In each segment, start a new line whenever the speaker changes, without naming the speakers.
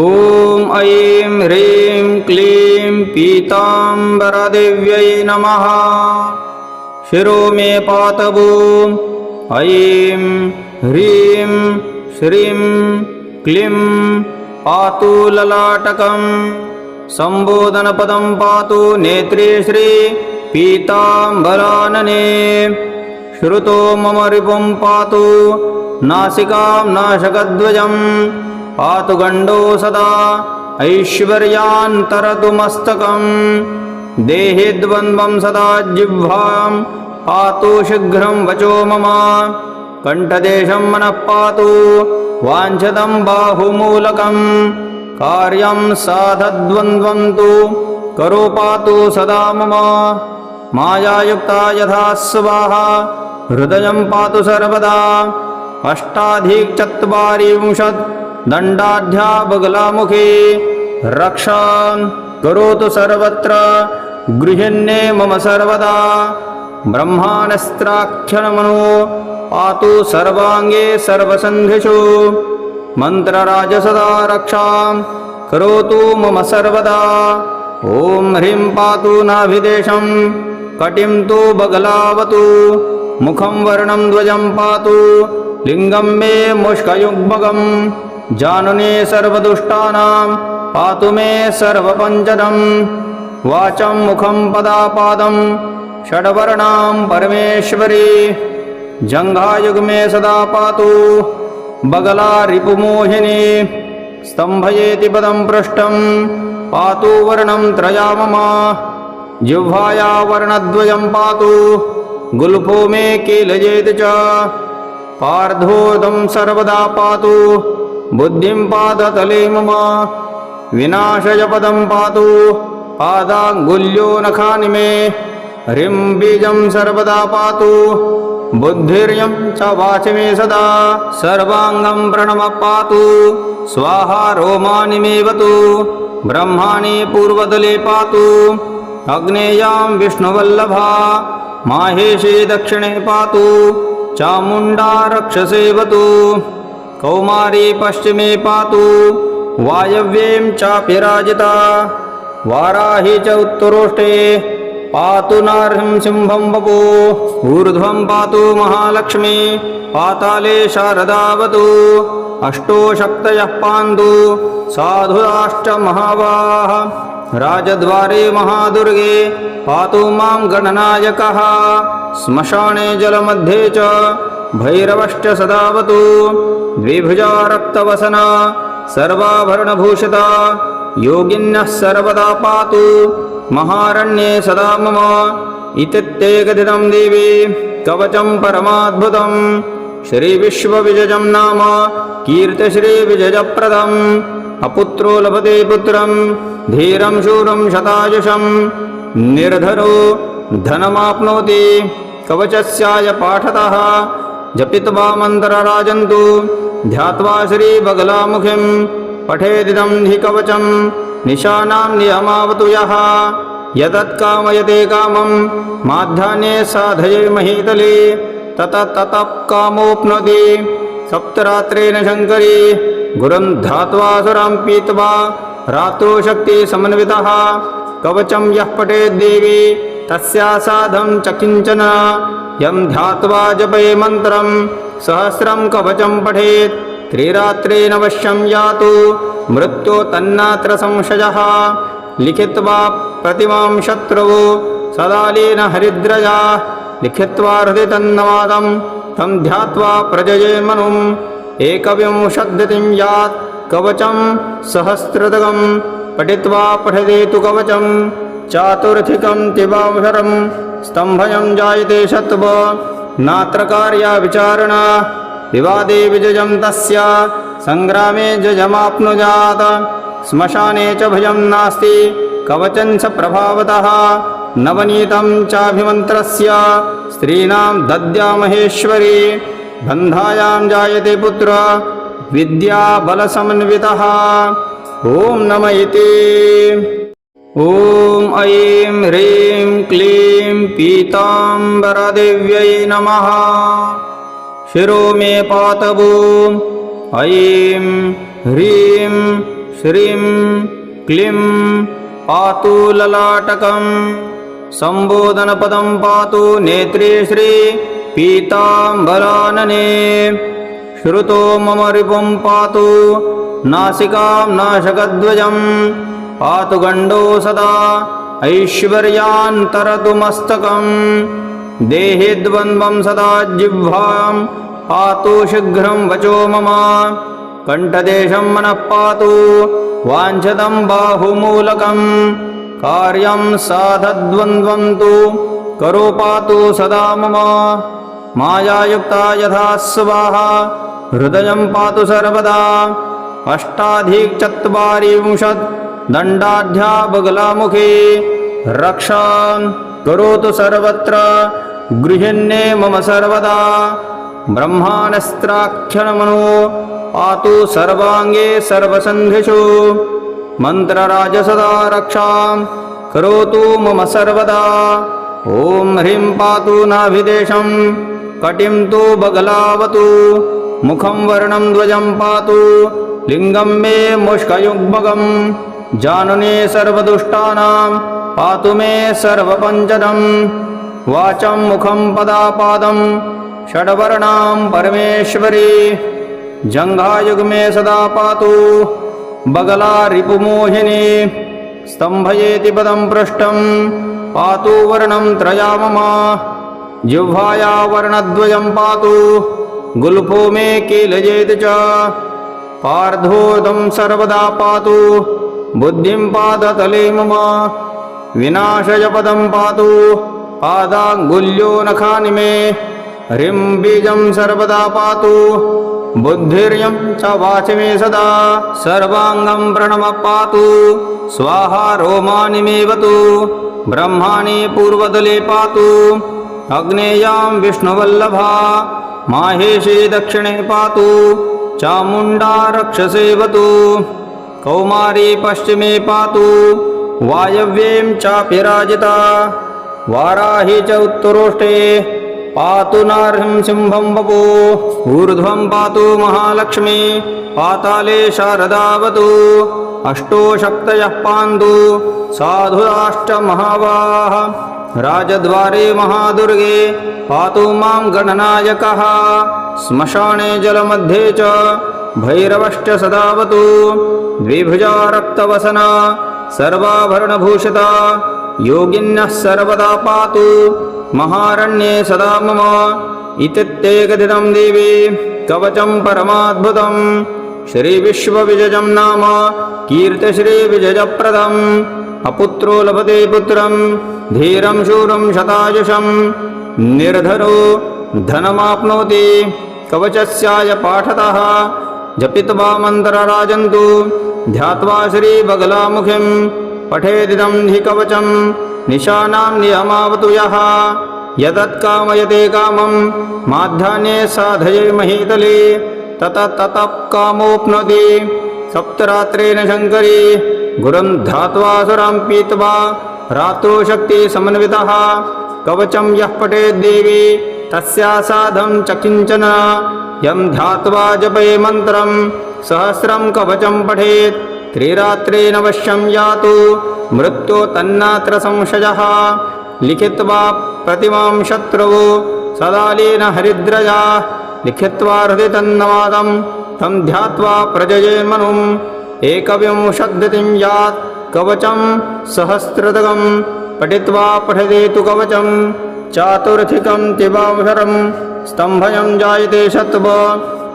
ॐ ऐं ह्रीं क्लीं पीताम्बरदेव्यै नमः। शिरो मे पातवो ऐं ह्रीं श्रीं क्लीं पातु ललाटकम् सम्बोधनपदं पातु नेत्रे श्री पीताम्बरानने। श्रुतो मम रिपुं पातु नासिकां नाशकध्वजम् पातु गण्डो सदा ऐश्वर्यान्तरतु मस्तकम्। देहे द्वन्द्वं सदा जिह्वां पातु शीघ्रं वचो मम। कण्ठदेशं मनः पातु। वाञ्छतं बाहुमूलकम्। कार्यं साधद्वन्द्वं तु। करो पातु सदा मम। मायायुक्ता यथा स्वाहा। हृदयं पातु सर्वदा। अष्टाधिकचत्वारिंशत् दण्डाढ्या बगलामुखी रक्षां करोतु सर्वत्र गृहिण्ये मम सर्वदा। ब्रह्माणस्त्राक्षरमनो पातु सर्वाङ्गे सर्वसन्धिषु। मन्त्रराजसदा रक्षां करोतु मम सर्वदा। ॐ ह्रीं पातु नाभिदेशं कटिं तु बगलावतु। मुखं वर्णं ध्वजं पातु लिङ्गं मे मुष्कयुग्मगम् जानुने सर्वदुष्टानां पातु मे सर्वपञ्चदम् वाचं मुखं पदापादं षड्वर्णां परमेश्वरी। जङ्घायुग्मे सदा पातु बगला रिपुमोहिनी स्तम्भयेति पदं पृष्ठं पातु वर्णं त्रया मम जिह्वाया वर्णद्वयं पातु गुल्फो मे कीलयेति च। पार्धोदं सर्वदा पातु बुद्धिं पादतले मम विनाशयपदं पातु पादाङ्गुल्यो नखानि मे ह्रीं बीजं सर्वदा पातु बुद्धिर्यं च वाचि मे सदा सर्वाङ्गं प्रणमः पातु स्वाहा रोमानि मेवतु ब्रह्माणि पूर्वदले पातु अग्नेयां विष्णुवल्लभा माहेशे दक्षिणे पातु चामुण्डा रक्षसेवतु कौमारी पश्चिमे पातु वायव्यें चापि राजिता वाराही च उत्तरोष्टे पातु नारसिंहं बभो ऊर्ध्वं पातु महालक्ष्मी पाताले शारदावतु अष्टो शक्तयः पान्तु साधुराश्च महावाः राजद्वारे महादुर्गे पातु मां गणनायकः श्मशाने जलमध्ये च भैरवश्च सदावतु। द्विभुजा रक्तवसना सर्वाभरणभूषिता योगिन्यः सर्वदा पातु। महारण्ये सदा मम। इति ते कथितं देवी कवचं परमाद्भुतं श्रीविश्वविजयं नाम कीर्तिश्रीविजयप्रदम्। अपुत्रो लभते पुत्रं धीरं शूरं शतायुषं निर्धरो धनमाप्नोति कवचस्याय पाठतः जपित्वा मन्त्रराजन्तु ध्यात्वा श्रीबगलामुखिं पठेदिदं हि कवचं। निशानां नियमावतु यः। यदत्कामयते कामं। माध्याह्ने साधये महीतले। ततः ततः कामोप्नोति। सप्तरात्रेण शङ्करी। गुरं ध्यात्वा सुरां पीत्वा। रात्रो शक्तिसमन्वितः कवचं यः पठेद्देवी तस्या साधं च किञ्चन यं ध्यात्वा जपे मन्त्रं। सहस्रं कवचं पठेत्। त्रिरात्रेणवश्यं यातु। मृत्यो तन्नात्र संशयः। लिखित्वा प्रतिमां शत्रुः। सदालीन हरिद्रजा लिखित्वा हृदि तन्नवादं। तं ध्यात्वा प्रजये मनुम्। एकविंशद्धिं यात्। कवचं सहस्रदगं। पठित्वा पठदेतु कवचं। चातुर्थिकं तिवांशरं स्तम्भयं जायते शत्व नात्र कार्या विचारणा विवादे विजयं तस्य सङ्ग्रामे जयमाप्नुजात श्मशाने च भयं नास्ति कवचं च प्रभावतः नवनीतं चाभिमन्त्रस्य स्त्रीणां दद्यामहेश्वरी बन्धायां जायते पुत्र विद्याबलसमन्वितः ॐ नम इति ॐ ऐं ह्रीं क्लीं पीताम्बरदेव्यै नमः। शिरो मे पातवो ऐं ह्रीं श्रीं क्लीं पातु ललाटकम् सम्बोधनपदं पातु नेत्रे श्री पीताम्बरानने। श्रुतो मम रिपुं पातु नासिकां नाशकध्वजं पातु गण्डो सदा ऐश्वर्यान्तरतु मस्तकम् देहे द्वन्द्वं सदा जिह्वां पातु शीघ्रं वचो मम। कण्ठदेशं मनः पातु। वाञ्छतं बाहुमूलकम्। कार्यं साधद्वन्द्वं तु। करो पातु सदा मम। मायायुक्ता यथा स्वाहा। हृदयं पातु सर्वदा। अष्टाधिकचत्वारिंशत् दण्डाढ्या बगलामुखी रक्षां करोतु सर्वत्र गृहिण्ये मम सर्वदा। ब्रह्माणस्त्राख्यनमनो पातु सर्वाङ्गे सर्वसन्धिषु। मन्त्रराजसदा रक्षां करोतु मम सर्वदा। ॐ ह्रीं पातु नाभिदेशं कटिं तु बगलावतु। मुखं वर्णं ध्वजं पातु लिङ्गं मे मुष्कयुग्मगम् जानुने सर्वदुष्टानां पातु मे सर्वपञ्चदम् वाचं मुखं पदापादं षड्वर्णां परमेश्वरी। जङ्घायुग्मे सदा पातु बगला रिपुमोहिनी स्तम्भयेति पदं पृष्ठं पातु वर्णं त्रया मम जिह्वाया वर्णद्वयं पातु गुल्फो मे कीलयेति च। पार्धोदं सर्वदा पातु बुद्धिं पादतले मम विनाशयपदं पातु पादाङ्गुल्यो नखानि मे ह्रीं बीजं सर्वदा पातु बुद्धिर्यं च वाचि मे सदा सर्वाङ्गं प्रणम पातु स्वाहा रोमानि मेवतु ब्रह्माणि पूर्वदले पातु अग्नेयां विष्णुवल्लभा माहेशे दक्षिणे पातु चामुण्डा रक्षसेवतु कौमारी पश्चिमे पातु वायव्यें चापि राजिता वाराही च उत्तरोष्टे पातु नार्हिं सिंहं बपो ऊर्ध्वं पातु महालक्ष्मी पाताले शारदावतु अष्टो शक्तयः पान्तु साधुराष्टमहावाः राजद्वारे महादुर्गे पातु मां गणनायकः श्मशाने जलमध्ये च भैरवश्च सदावतु। द्विभुजा रक्तवसना सर्वाभरणभूषिता योगिन्यः सर्वदा पातु। महारण्ये सदा मम। इति ते कथितं देवी कवचं परमाद्भुतं श्रीविश्वविजयं नाम कीर्तिश्रीविजयप्रदम् अपुत्रो लभते पुत्रं धीरं शूरं शतायुषं निर्धरो धनमाप्नोति। कवचस्याय पाठतः जपित्वा मन्त्रराजन्तु ध्यात्वा श्रीबगलामुखिं पठेदिदं हि कवचं। निशानां नियमावतु यः। यदत्कामयते कामं माध्याह्ने साधये महीतले। ततः ततः कामोप्नोति। सप्तरात्रेण शङ्करी गुरुं ध्यात्वा सुरां पीत्वा रात्रो शक्तिसमन्वितः कवचं यः पठेद्देवी तस्या साधं च किञ्चन यं ध्यात्वा जपे मन्त्रं। सहस्रं कवचं पठेत्। त्रिरात्रेणवश्यं यातु। मृत्यो तन्नात्र संशयः। लिखित्वा प्रतिमां शत्रुवो सदालीन हरिद्रजा लिखित्वा हृदि तन्नवादं। तं ध्यात्वा प्रजयेन्मनुम् एकविंशद्धिं यात्। कवचं सहस्रदगं पठित्वा पठदेतु कवचं चातुर्थिकं स्तम्भयं जायते शत्व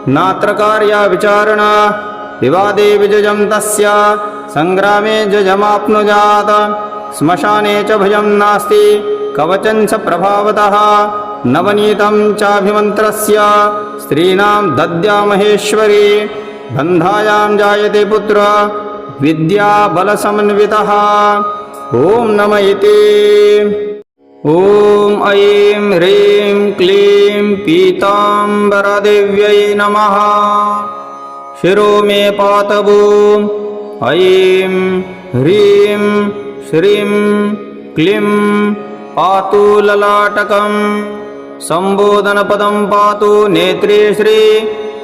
नात्र कार्या विचारणा, विवादे विजयं तस्य, सङ्ग्रामे जयमाप्नुजात श्मशाने च भयं नास्ति, कवचं च प्रभावतः, नवनीतं चाभिमन्त्रस्य, स्त्रीणां दद्यामहेश्वरी बन्धायां जायते पुत्र विद्याबलसमन्वितः ॐ नम इति। ॐ ऐं ह्रीं क्लीं पीताम्बरदेव्यै नमः। शिरो मे पातवो ऐं ह्रीं श्रीं क्लीं पातु ललाटकं सम्बोधनपदं पातु नेत्रे श्री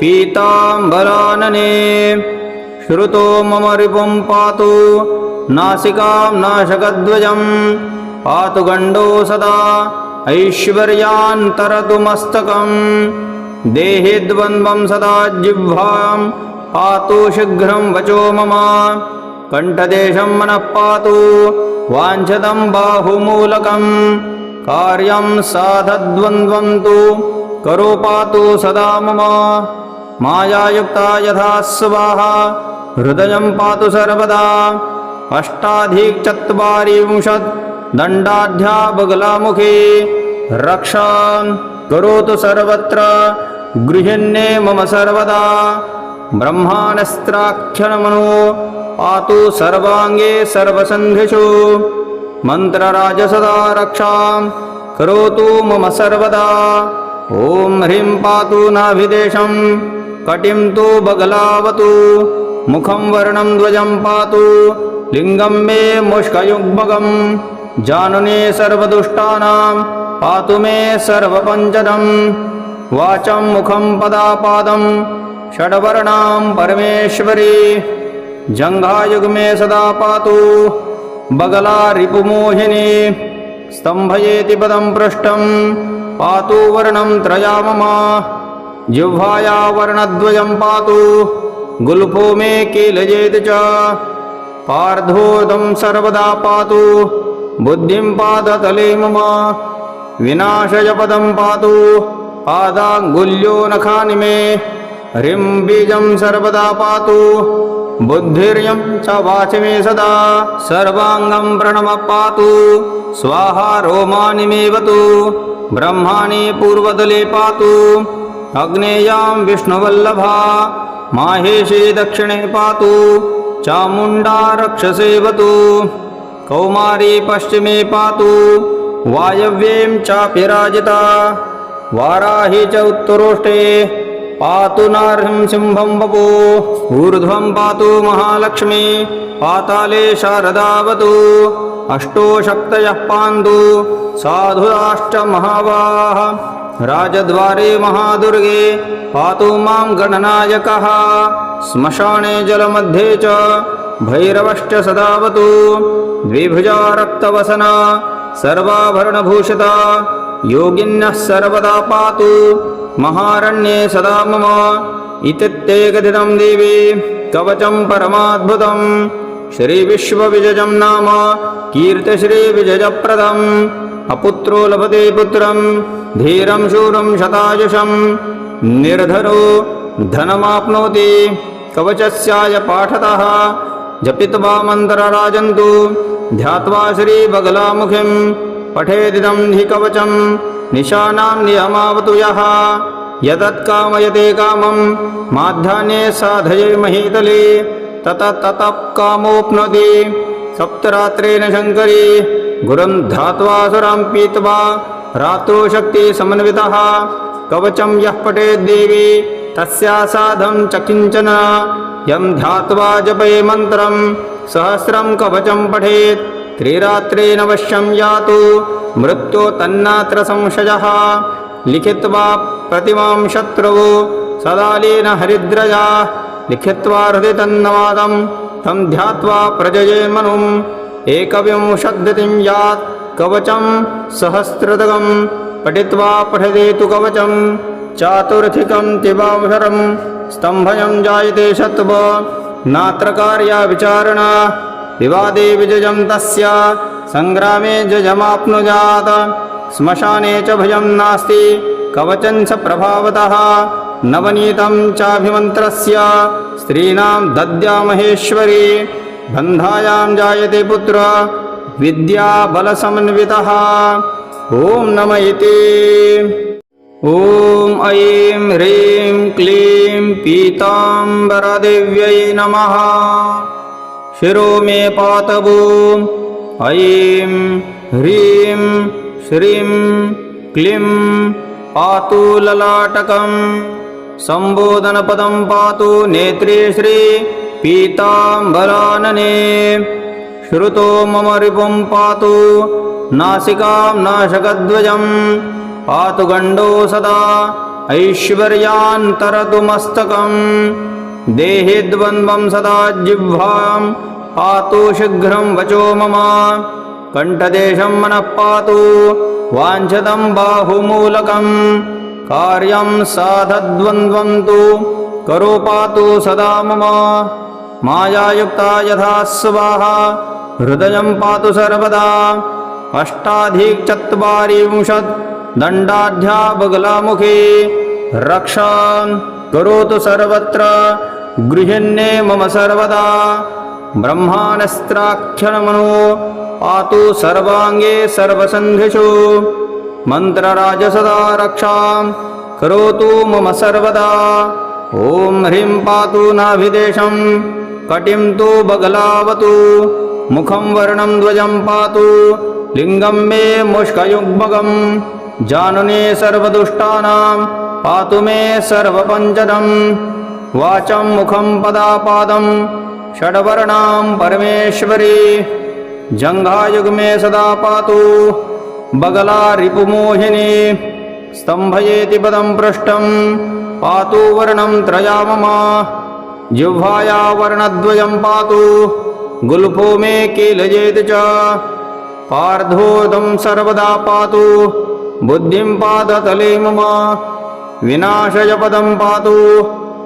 पीताम्बरानने। श्रुतो मम रिपुं पातु नासिकां नाशकध्वजं पातु गण्डो सदा ऐश्वर्यान्तरतु मस्तकम्। देहि द्वन्द्वं सदा जिह्वां पातु शीघ्रं वचो मम। कण्ठदेशं मनः पातु। वाञ्छतं बाहुमूलकम्। कार्यं साधद्वन्द्वं तु करो पातु सदा मम। मायायुक्ता यथा स्वाहा। हृदयं पातु सर्वदा। अष्टाधिकचत्वारिंशत् दण्डाढ्या बगलामुखी रक्षां करोतु सर्वत्र। गृहिण्ये मम सर्वदा। ब्रह्माणस्त्राख्यनमनो। पातु सर्वाङ्गे सर्वसन्धिषु। मन्त्रराजसदा रक्षां करोतु मम सर्वदा। ॐ ह्रीं पातु नाभिदेशं कटिं तु बगलावतु। मुखं वर्णं ध्वजं पातु। लिङ्गं मे मुष्कयुग्मगं जानुने सर्वदुष्टानां पातु मे सर्वपञ्चदम्। वाचं मुखं पदापादं षड्वर्णां परमेश्वरी। जङ्घायुग्मे सदा पातु बगला रिपुमोहिनी स्तम्भयेति पदं पृष्ठं पातु वर्णं त्रया मम जिह्वाया वर्णद्वयं पातु गुल्फो मे कीलयेत् च। पार्धोदं सर्वदा पातु बुद्धिं पादतले मम विनाशयपदं पातु पादाङ्गुल्यो नखानि मे ह्रीं बीजं सर्वदा पातु बुद्धिर्यं च वाचि मे सदा सर्वाङ्गं प्रणम पातु स्वाहा रोमानि मेवतु ब्रह्माणि पूर्वदले पातु अग्नेयां विष्णुवल्लभा माहेशे दक्षिणे पातु चामुण्डा रक्षसेवतु कौमारी पश्चिमे पातु वायव्यें चापि राजिता वाराही च उत्तरोष्टे पातु नार्हिं सिंहं वपो ऊर्ध्वं पातु महालक्ष्मी पाताले शारदावतु अष्टो शक्तयः पान्तु साधुराश्च महावाः राजद्वारे महादुर्गे पातु मां गणनायकः श्मशाने जलमध्ये च भैरवश्च सदावतु द्विभुजा रक्तवसना सर्वाभरणभूषिता योगिन्यः सर्वदा पातु महारण्ये सदा मम इत्येकदिनं देवी कवचं परमाद्भुतं श्रीविश्वविजयं नाम कीर्तिश्रीविजयप्रदम् अपुत्रो लभते पुत्रं धीरं शूरं शतायुषं निर्धरो धनमाप्नोति कवचस्याय पाठतः जपित्वा मन्त्रराजन्तु ध्यात्वा श्रीबगलामुखिं पठेदिदं हि कवचं। निशानां नियमावतु यः। यदत्कामयते कामं माध्याह्ने साधये महीतले। ततः ततः कामोप्नोति। सप्तरात्रेण शङ्करी गुरुं ध्यात्वा सुरां पीत्वा रात्रो शक्तिसमन्वितः कवचं यः पठेद्देवी तस्या साधं च किञ्चन यं ध्यात्वा जपे मन्त्रं सहस्रं कवचं पठेत्। त्रिरात्रेणवश्यं यातु मृत्यो तन्नात्र संशयः। लिखित्वा प्रतिमां शत्रुः सदालीन हरिद्रजा लिखित्वा हृदि तन्नवादं तं ध्यात्वा प्रजयेन्मनुम् एकविंशद्धिं यात् कवचं सहस्रदगं पठित्वा पठदेतु कवचं चातुर्थिकं तिवावसरं स्तम्भयं जायते शत्व नात्र कार्या विचारणा विवादे विजयं तस्य सङ्ग्रामे जयमाप्नुजात श्मशाने च भयं नास्ति कवचं च प्रभावतः नवनीतं चाभिमन्त्रस्य स्त्रीणां दद्यामहेश्वरी बन्धायां जायते पुत्र विद्याबलसमन्वितः ॐ नम इति। ॐ ऐं ह्रीं क्लीं पीताम्बरदेव्यै नमः। शिरो मे पातवो ऐं ह्रीं श्रीं क्लीं पातु ललाटकम् सम्बोधनपदं पातु नेत्रे श्री पीताम्बरानने। श्रुतो मम रिपुं पातु नासिकां नाशकध्वजं। पातु गण्डो सदा ऐश्वर्यान्तरतु मस्तकम् देहि द्वन्द्वं सदा जिह्वां पातु शीघ्रं वचो मम। कण्ठदेशं मनः पातु। वाञ्छतं बाहुमूलकं कार्यं साधद्वन्द्वं तु। करो पातु सदा मम। मायायुक्ता यथा स्वाहा। हृदयं पातु सर्वदा। अष्टाधिकचत्वारिंशत् दण्डाढ्या बगलामुखी रक्षां करोतु सर्वत्र गृहिण्ये मम सर्वदा। ब्रह्माणस्त्राख्यनमनो पातु सर्वाङ्गे सर्वसन्धिषु। मन्त्रराजसदा रक्षां करोतु मम सर्वदा। ॐ ह्रीं पातु नाभिदेशं कटिं तु बगलावतु। मुखं वर्णं ध्वजं पातु लिङ्गं मे मुष्कयुग्मगं जानने सर्वदुष्टानां पातु मे सर्वपञ्चदं वाचं मुखं पदापादं षड्वर्णां परमेश्वरी। जङ्घायुग्मे सदा पातु बगला रिपुमोहिनी स्तम्भयेति पदं पृष्ठं पातु वर्णं त्रया मम जिह्वाया वर्णद्वयं पातु गुल्फो मे कीलयेत् च। पार्धोदं सर्वदा पातु बुद्धिं पादतले मम विनाशयपदं पातु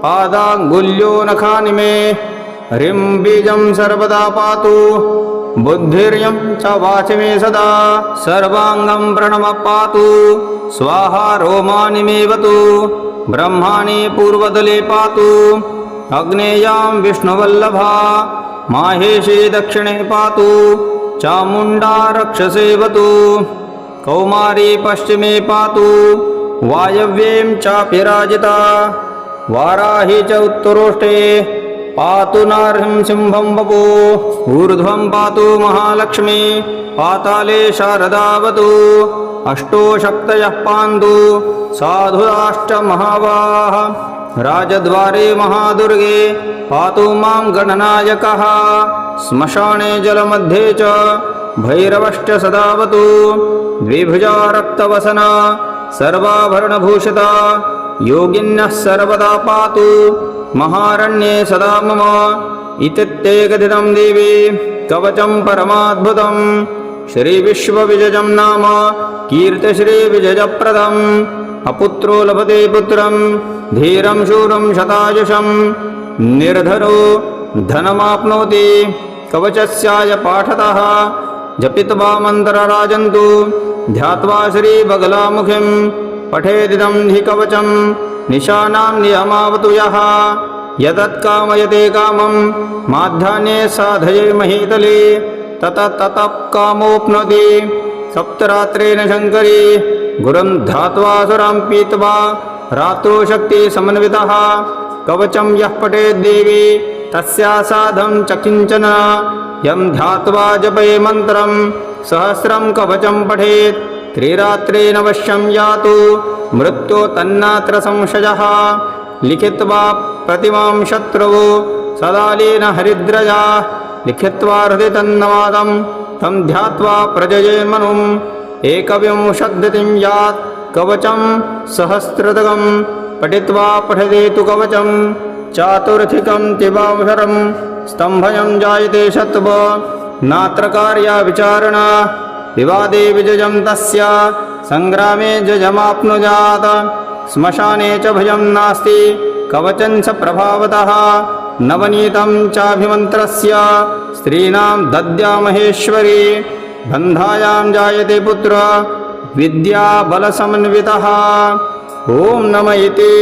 पादाङ्गुल्यो नखानि मे ह्रीं बीजं सर्वदा पातु बुद्धिर्यं च वाचि मे सदा सर्वाङ्गं प्रणमः पातु स्वाहा रोमानि मेवतु ब्रह्माणि पूर्वदले पातु अग्नेयां विष्णुवल्लभा माहेशे दक्षिणे पातु चामुण्डा रक्षसेवतु कौमारी पश्चिमे पातु वायव्यें चापि राजिता वाराही च उत्तरोष्टे पातु नार्हिं सिंहं वपु ऊर्ध्वं पातु महालक्ष्मी पाताले शारदावतु अष्टो शक्तयः पान्तु साधुराष्टमहावाः राजद्वारे महादुर्गे पातु मां गणनायकः श्मशाने जलमध्ये च भैरवश्च सदावतु। द्विभुजा रक्तवसना सर्वाभरणभूषिता। योगिन्यः सर्वदा पातु। महारण्ये सदा मम। इति ते कथितं देवी कवचं परमाद्भुतं। श्रीविश्वविजयं नाम कीर्तिश्रीविजयप्रदम् अपुत्रो लभते पुत्रं धीरं शूरं शतायुषं। निर्धरो धनमाप्नोति। कवचस्याय पाठतः जपित्वा मन्त्रराजन्तु ध्यात्वा श्रीबगलामुखिं पठेदिदं हि कवचं। निशानां नियमावतु यः। यदत्कामयते कामं, माध्याह्ने साधये महीतले। तत ततः कामोप्नोति। सप्तरात्रेण शङ्करी, गुरुं ध्यात्वा सुरां पीत्वा रात्रो शक्तिसमन्वितः कवचं यः पठेद्देवी तस्या साधं च किञ्चन। यं ध्यात्वा जपे मन्त्रं। सहस्रं कवचं पठेत्। त्रिरात्रेणवश्यं यातु। मृत्यो तन्नात्र संशयः। लिखित्वा प्रतिमां शत्रुवो। सदालीन हरिद्रजा। लिखित्वा हृदि तन्नवादं। तं ध्यात्वा प्रजयेन्मनुम्। एकविंशद्धिं यात्। कवचं सहस्रदगं पठित्वा पठते तु कवचं चातुर्थिकं तिवांशरं स्तम्भयं जायते शत्व नात्र कार्या विचारणा विवादे विजयं तस्य सङ्ग्रामे जयमाप्नुजात श्मशाने च भयं नास्ति कवचं स प्रभावतः। नवनीतं चाभिमन्त्रस्य स्त्रीणां दद्यामहेश्वरी बन्धायां जायते पुत्र विद्याबलसमन्वितः ॐ नम इति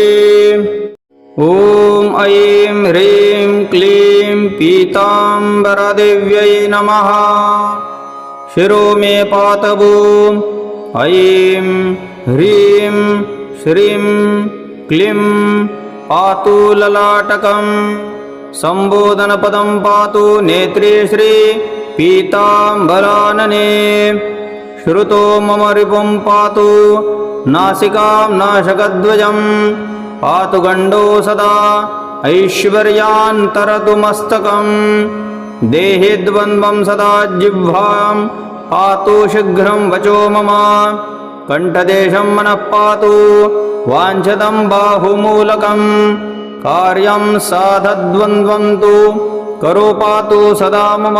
ॐ ऐं ह्रीं क्लीं पीताम्बरदेव्यै नमः। शिरो मे पातवो ऐं ह्रीं श्रीं क्लीं पातु ललाटकं सम्बोधनपदं पातु नेत्रे श्री पीताम्बरानने। श्रुतो मम रिपुं पातु नासिकां नाशकध्वजं पातु गण्डो सदा ऐश्वर्यान्तरतु मस्तकं देहि द्वन्द्वं सदा जिह्वां पातु शीघ्रं वचो मम। कण्ठदेशं मनः पातु। वाञ्छतं बाहुमूलकं कार्यं साधद्वन्द्वं तु। करो पातु सदा मम।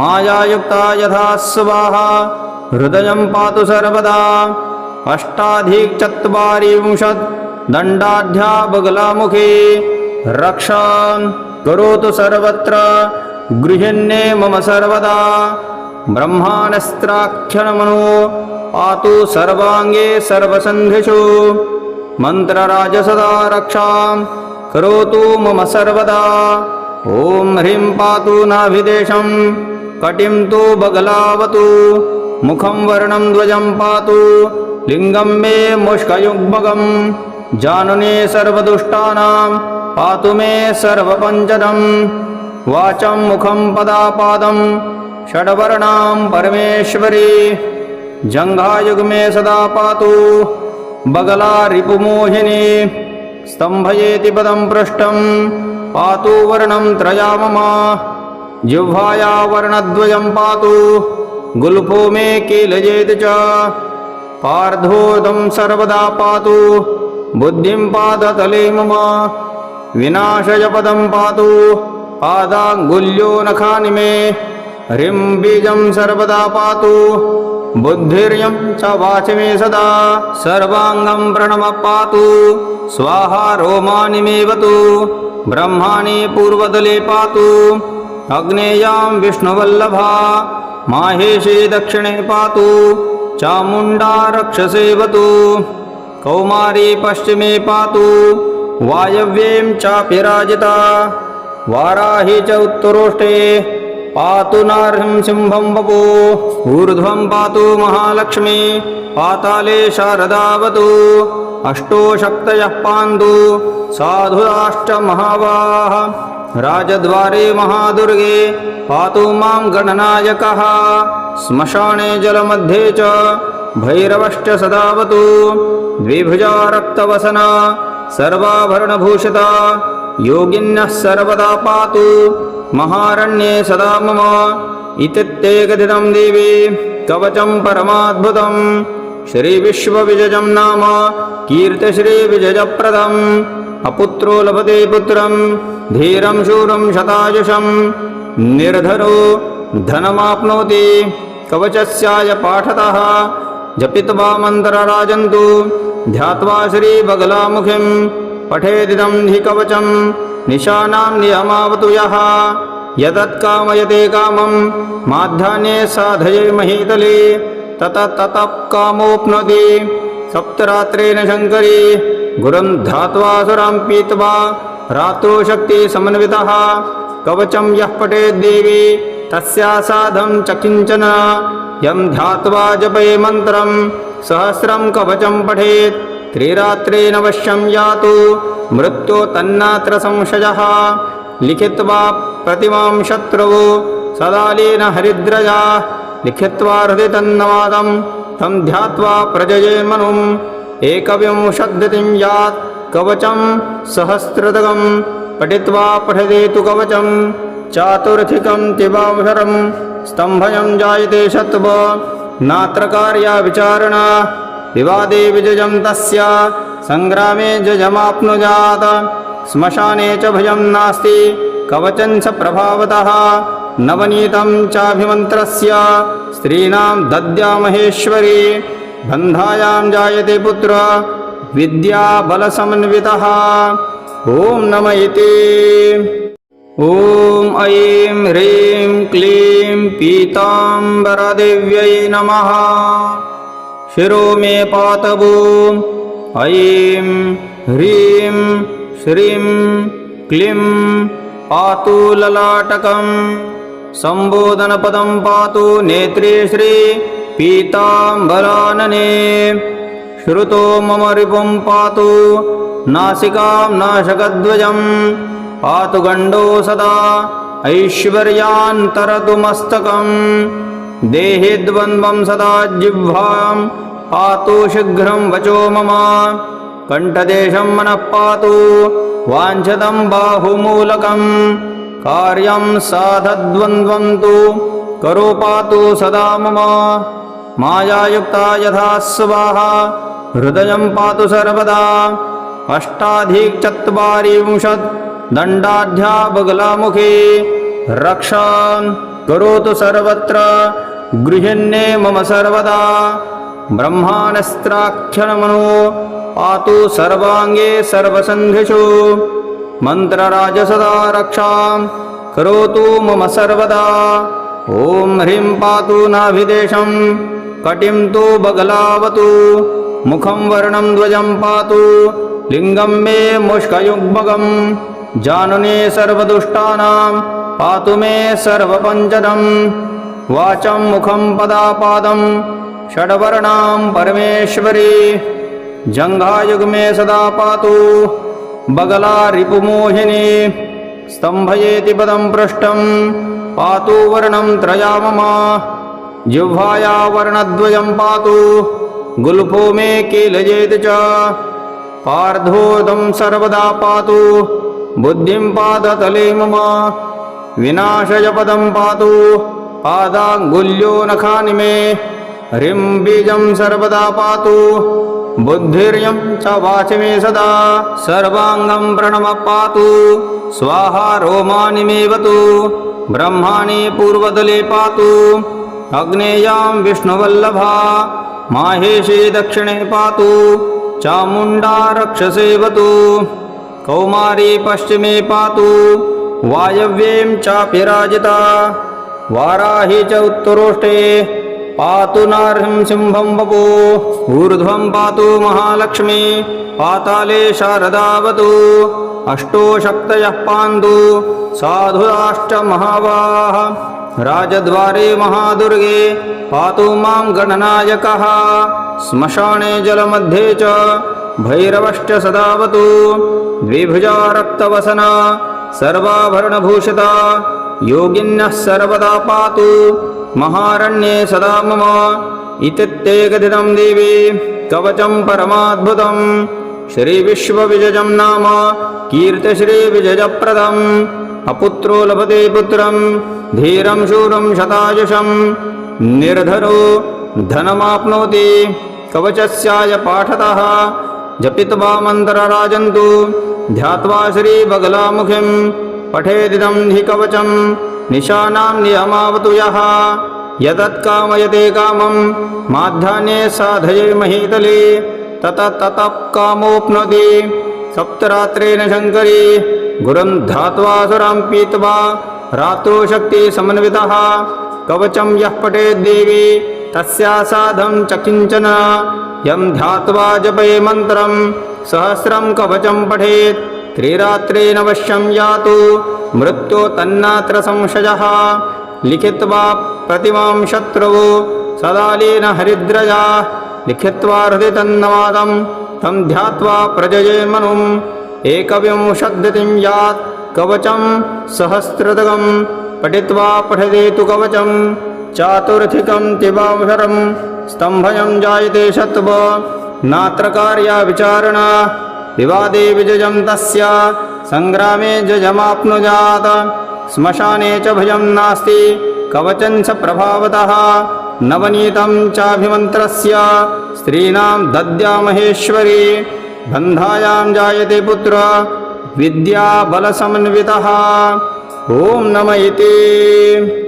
मायायुक्ता यथा स्वाहा। हृदयं पातु सर्वदा। अष्टाधिकचत्वारिंशत् दण्डाढ्या बगलामुखे रक्षान् करोतु सर्वत्र गृहिण्ये मम सर्वदा। ब्रह्माणस्त्राख्यनमनो पातु सर्वाङ्गे सर्वसन्धिषु। मन्त्रराजसदा रक्षां करोतु मम सर्वदा। ॐ ह्रीं पातु नाभिदेशं कटिं तु बगलावतु। मुखं वर्णं ध्वजं पातु लिङ्गं मे मुष्कयुग्मगम् जानुने सर्वदुष्टानां पातु मे सर्वपञ्चदम् वाचं मुखं पदापादं षड्वर्णां परमेश्वरी। जङ्घायुग्मे सदा पातु बगला रिपुमोहिनी स्तम्भयेति पदं पृष्ठं पातु वर्णं त्रया मम जिह्वाया वर्णद्वयं पातु गुल्फो मे कीलयेति च। पार्धोदं सर्वदा पातु बुद्धिं पादतले मम विनाशयपदं पातु पादाङ्गुल्यो नखानि मे ह्रीं बीजं सर्वदा पातु बुद्धिर्यं च वाचि मे सदा सर्वाङ्गं प्रणमः पातु स्वाहा रोमानि मेवतु ब्रह्माणि पूर्वदले पातु अग्नेयां विष्णुवल्लभा माहेशे दक्षिणे पातु चामुण्डा रक्षसेवतु कौमारी पश्चिमे पातु वायव्यें चापि राजिता वाराही च उत्तरोष्टे पातु नार्हिं सिंहं वपु ऊर्ध्वं पातु महालक्ष्मी पाताले शारदावतु अष्टो शक्तयः पान्तु साधुराश्च महावाः राजद्वारे महादुर्गे पातु मां गणनायकः श्मशाने जलमध्ये च भैरवश्च सदावतु। द्विभुजा रक्तवसना सर्वाभरणभूषिता। योगिन्यः सर्वदा पातु। महारण्ये सदा मम। इति ते कथितं देवी कवचं परमाद्भुतं श्रीविश्वविजयं नाम कीर्तिश्रीविजयप्रदम्। अपुत्रो लभते पुत्रं धीरं शूरं शतायुषं निर्धरो धनमाप्नोति। कवचस्याय पाठतः जपित्वा मन्त्रराजन्तु ध्यात्वा श्रीबगलामुखिं पठेदिदं हि कवचं। निशानां नियमावतु यः। यदत्कामयते कामं माध्याह्ने साधये महीतले। ततः ततः कामोप्नोति। सप्तरात्रेण शङ्करी। गुरं ध्यात्वा सुरां पीत्वा। रात्रो शक्तिसमन्वितः कवचं यः पठेद्देवी तस्यासाधं च किञ्चन यं ध्यात्वा जपे मन्त्रं। सहस्रं कवचं पठेत्। त्रिरात्रेण अवश्यं यातु। मृत्यो तन्नात्र संशयः। लिखित्वा प्रतिमां शत्रुः। सदालीन हरिद्रजा लिखित्वा हृदि तन्नवादं। तं ध्यात्वा प्रजये मनुम्। एकविंशद्धिं यात्। कवचं सहस्रदगं पठित्वा पठदेतु कवचं चातुर्थिकं तिवांशरं स्तम्भयं जायते शत्व नात्र कार्या विचारणा विवादे विजयं तस्य सङ्ग्रामे जयमाप्नुजात श्मशाने च भयं नास्ति कवचं च प्रभावतः नवनीतं चाभिमन्त्रस्य स्त्रीणां दद्यामहेश्वरी बन्धायां जायते पुत्र विद्याबलसमन्वितः ॐ नम इति ॐ ऐं ह्रीं क्लीं पीताम्बरदेव्यै नमः। शिरो मे पातवो ऐं ह्रीं श्रीं क्लीं पातु ललाटकं सम्बोधनपदं पातु नेत्रे श्री पीताम्बरानने। श्रुतो मम रिपुं पातु नासिकां नाशकध्वजं पातु गण्डो सदा ऐश्वर्यान्तरतु मस्तकम् देहे द्वन्द्वं सदा जिह्वां पातु शीघ्रं वचो मम। कण्ठदेशं मनः पातु। वाञ्छतं बाहुमूलकं कार्यं साधद्वन्द्वं तु करो पातु सदा मम। मायायुक्ता यथा स्वाहा। हृदयं पातु सर्वदा। अष्टाधिकचत्वारिंशत् दण्डाढ्या बगलामुखे रक्षान् करोतु सर्वत्र गृहिण्ये मम सर्वदा। ब्रह्माणस्त्राख्यनमनो पातु सर्वाङ्गे सर्वसन्धिषु। मन्त्रराजसदा रक्षां करोतु मम सर्वदा। ॐ ह्रीं पातु नाभिदेशं कटिं तु बगलावतु। मुखं वर्णं ध्वजं पातु लिङ्गं मे मुष्कयुग्मगं जानने सर्वदुष्टानां पातु मे सर्वपञ्चदम् वाचं मुखं पदापादं षड्वर्णां परमेश्वरी। जङ्घायुग्मे सदा पातु बगला रिपुमोहिनी स्तम्भयेति पदं पृष्ठं पातु वर्णं त्रया मम जिह्वाया वर्णद्वयं पातु गुल्फो मे कीलयेति च। पार्धोदं सर्वदा पातु बुद्धिं पादतले मम विनाशयपदं पातु पादाङ्गुल्यो नखानि मे ह्रीं बीजं सर्वदा पातु बुद्धिर्यं च वाचि मे सदा सर्वाङ्गं प्रणम पातु स्वाहा रोमानि मेवतु ब्रह्माणि पूर्वदले पातु अग्नेयां विष्णुवल्लभा माहेशे दक्षिणे पातु चामुण्डा रक्षसेवतु कौमारी पश्चिमे पातु वायव्यें चापि राजिता वाराही च उत्तरोष्टे पातु नार्हिं सिंहं बपो ऊर्ध्वं पातु महालक्ष्मी पाताले शारदावतु अष्टो शक्तयः पान्तु साधुराश्च महावाः राजद्वारे महादुर्गे पातु मां गणनायकः श्मशाने जलमध्ये च भैरवश्च सदावतु द्विभुजा रक्तवसना सर्वाभरणभूषिता योगिन्यः सर्वदा पातु महारण्ये सदा मम इति ते कथितं देवी कवचं परमाद्भुतं श्रीविश्वविजयं नाम कीर्तिश्रीविजयप्रदम् अपुत्रो लभते पुत्रं धीरं शूरं शतायुषं निर्धरो धनमाप्नोति कवचस्याय पाठतः जपित्वा मन्त्रराजन्तु ध्यात्वा श्रीबगलामुखिं पठेदिदं हि कवचं। निशानां नियमावतु यः। यदत्कामयते कामं माध्याह्ने साधये महीतले। ततः ततः कामोप्नोति। सप्तरात्रेण शङ्करी गुरुं ध्यात्वा सुरां पीत्वा रात्रो शक्तिसमन्वितः कवचं यः पठेद्देवी तस्या साधं च किञ्चन यं ध्यात्वा जपे मन्त्रं। सहस्रं कवचं पठेत्। त्रिरात्रेणवश्यं यातु। मृत्यो तन्नात्र संशयः। लिखित्वा प्रतिमां शत्रुवो सदालीन हरिद्रजा लिखित्वा हृदि तन्नवादं। तं ध्यात्वा प्रजये मनुम् एकविंशद्धिं यात्। कवचं सहस्रदगं पठित्वा पठदेतु कवचं चातुर्थिकं स्तम्भयं जायते शत्व नात्र कार्या विचारणा। विवादे विजयं तस्य। सङ्ग्रामे जयमाप्नुजात। श्मशाने च भयं नास्ति। कवचं च प्रभावतः। नवनीतं चाभिमन्त्रस्य। स्त्रीणां दद्यामहेश्वरी जायते पुत्र। विद्याबलसमन्वितः ॐ नम इति।